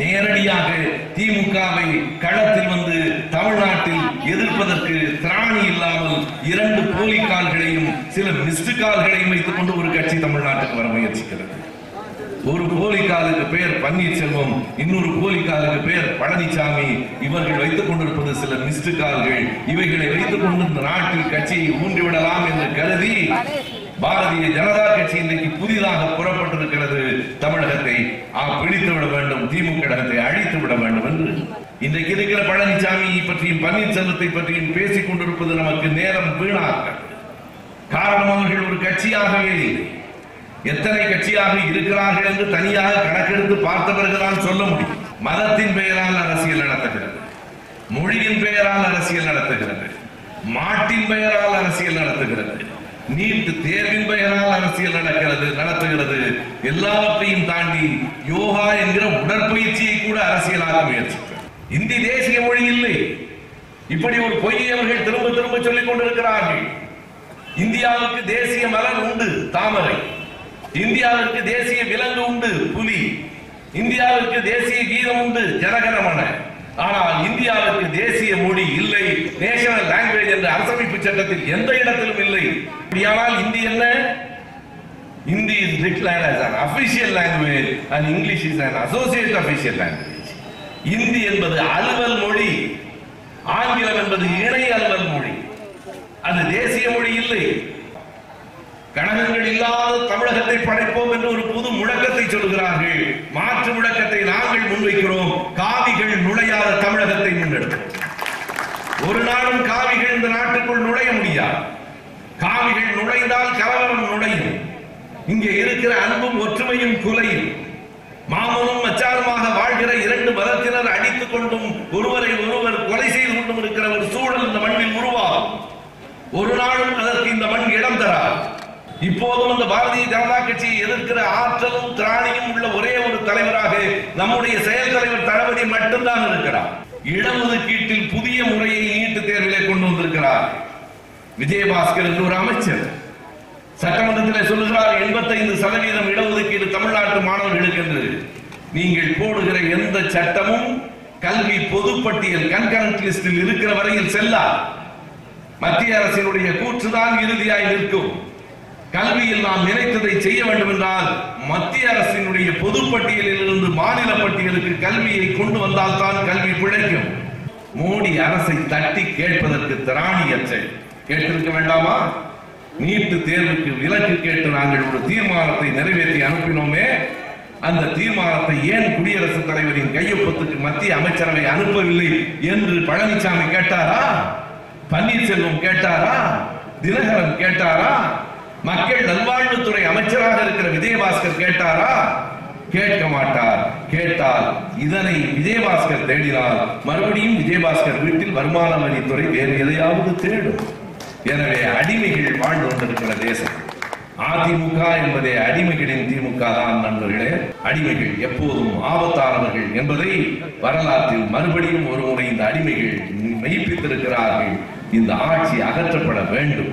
நேரடியாக திமுகவை களத்தில் வந்து தமிழ்நாட்டில் எதிர்ப்பதற்கு திராணி இல்லாமல் இரண்டு போலி கால்களையும் சில மிஸ்டு கால்களையும் வைத்துக் கொண்டு ஒரு கட்சி தமிழ்நாட்டுக்கு வர முயற்சிக்கிறது. ஒரு போலிக்காலுக்கு பெயர் பன்னீர்செல்வம் இன்னொரு போலிக்காலுக்கு பெயர் பழனிசாமி இவர்கள் வைத்துக் கொண்டிருப்பது சில மிஸ்டு கால்கள். இவைகளை வைத்துக் கொண்டு இந்த நாட்டில் கட்சியை ஊன்றிவிடலாம் என்று கருதி பாரதிய ஜனதா கட்சி இன்றைக்கு புதிதாக புறப்பட்டிருக்கிறது. தமிழகத்தை ஆ, பிடித்து விட வேண்டும் திமுக கழகத்தை அழித்து விட வேண்டும் என்று. இன்றைக்கு இருக்கிற பழனிசாமி பற்றியும் பன்னீர்செல்வத்தை பற்றியும் பேசிக் கொண்டிருப்பது நமக்கு நேரம் வீணாக. காரணம் அவர்கள் ஒரு கட்சியாகவே இல்லை. எத்தனை கட்சியாக இருக்கிறார்கள் என்று தனியாக கணக்கெடுத்து பார்த்த பிறகுதான் சொல்ல முடியும். மதத்தின் பெயரால் அரசியல் நடத்துகிறது. மொழியின் பெயரால் அரசியல் நடத்துகிறது. மாட்டின் பெயரால் அரசியல் நடத்துகிறது. நீட் தேர்வின் பெயரால் அரசியல் நடக்கிறது நடத்துகிறது. எல்லாவற்றையும் தாண்டி யோகா என்கிற உடற்பயிற்சியை கூட அரசியலாக முயற்சிக்கிறது இந்தி தேசிய மொழி இல்லை. இப்படி ஒரு பொய்யை அவர்கள் திரும்ப திரும்ப சொல்லிக் கொண்டிருக்கிறார்கள். இந்தியாவுக்கு தேசிய மலர் உண்டு தாமரை. இந்தியாவிற்கு தேசிய விலங்கு உண்டு புலி. இந்தியாவிற்கு தேசிய கீதம் உண்டு ஜனகரமன ஆனால் இந்தியாவிற்கு தேசிய மொழி இல்லை. நேஷனல் லாங்குவேஜ் என்ற அரசமைப்பு சட்டத்தில் எந்த இடத்திலும் இல்லை. அப்படியானால் இந்தி என்ன? Hindi is declare as an official language and English is an associate official language Hindi என்பது அலுவல் மொழி. ஆங்கிலம் என்பது இணை அலுவல் மொழி. அது தேசிய மொழி இல்லை. கழகங்கள் இல்லாத தமிழகத்தை படைப்போம் என்று ஒரு புது முழக்கத்தை சொல்கிறார்கள் மாற்று முழக்கத்தை நாங்கள் முன்வைக்கிறோம். காவிகள் நுழையாத தமிழகத்தை முன்னெடுக்கிறோம் ஒரு நாளும் காவிகள் இந்த நாட்டுக்குள் நுழைய முடியாது. காவிகள் நுழைந்தால் கலவரம் நுழையும். இங்கே இருக்கிற அன்பும் ஒற்றுமையும் குலையும். மாமனும் மச்சாருமாக வாழ்கிற இரண்டு மதத்தினர் அடித்துக் கொண்டும் ஒருவரை ஒருவர் கொலை செய்து கொண்டும் இருக்கிற ஒரு சூழல் இந்த மண்ணில் உருவாகும். ஒரு நாளும் அதற்கு இந்த மண் இடம் தராது. இப்போதும் அந்த பாரதிய ஜனதா கட்சியை எதிர்க்கிற ஆற்றலும் திராணியும் உள்ள ஒரே ஒரு தலைவராக நம்முடைய செயல் தலைவர் தளபதி மட்டும்தான் இருக்கிறார். இடஒதுக்கீட்டில் புதிய முறையை நீட்டு தேர்விலே கொண்டு வந்திருக்கிறார் விஜயபாஸ்கர் என்று ஒரு அமைச்சர். சட்டமன்றத்தில் சொல்லுகிறார் எண்பத்தைந்து சதவீதம் இடஒதுக்கீடு தமிழ்நாட்டு மாணவர்களுக்கு என்று. நீங்கள் போடுகிற எந்த சட்டமும் கல்வி பொதுப்பட்டியல் கண்கரண்ட் லிஸ்டில் இருக்கிற வரையில் செல்லா. மத்திய அரசினுடைய கூற்றுதான் இறுதியாய் நிற்கும். கல்வியில் நாம் நினைத்ததை செய்ய வேண்டும் என்றால் மத்திய அரசினுடைய பொதுப்பட்டியலில் இருந்து மாநில பட்டியலுக்கு கல்வியை கொண்டு வந்தால் தான் கல்வி பிழைக்கும். மோடி அரசை தட்டி கேட்பதற்கு திராணியற்ற கேட்டிருக்க வேண்டாமா? நீட்டு தேர்வுக்கு விலக்கு கேட்டு நாங்கள் ஒரு தீர்மானத்தை நிறைவேற்றி அனுப்பினோமே அந்த தீர்மானத்தை ஏன் குடியரசுத் தலைவரின் கையொப்பத்துக்கு மத்திய அமைச்சரவை அனுப்பவில்லை என்று பழனிசாமி கேட்டாரா? பன்னீர்செல்வம் கேட்டாரா? தினகரன் கேட்டாரா? மக்கள் நல்வாழ்வுத்துறை அமைச்சராக இருக்கிற விஜயபாஸ்கர் கேட்டாரா? கேட்க மாட்டார். கேட்டால் இதனை விஜயபாஸ்கர் தேடினால் மறுபடியும் விஜயபாஸ்கர் வீட்டில் வருமான வரித்துறை வேறு எதையாவது தேடும். எனவே அடிமைகள் வாழ்ந்து கொண்டிருக்கிற தேசம். அதிமுக என்பதே அடிமைகளின் திமுக தான் நண்பர்களே. அடிமைகள் எப்போதும் ஆபத்தானவர்கள் என்பதை வரலாற்றில் மறுபடியும் ஒருமுறை இந்த அடிமைகள் மெய்ப்பித்திருக்கிறார்கள். இந்த ஆட்சி அகற்றப்பட வேண்டும்.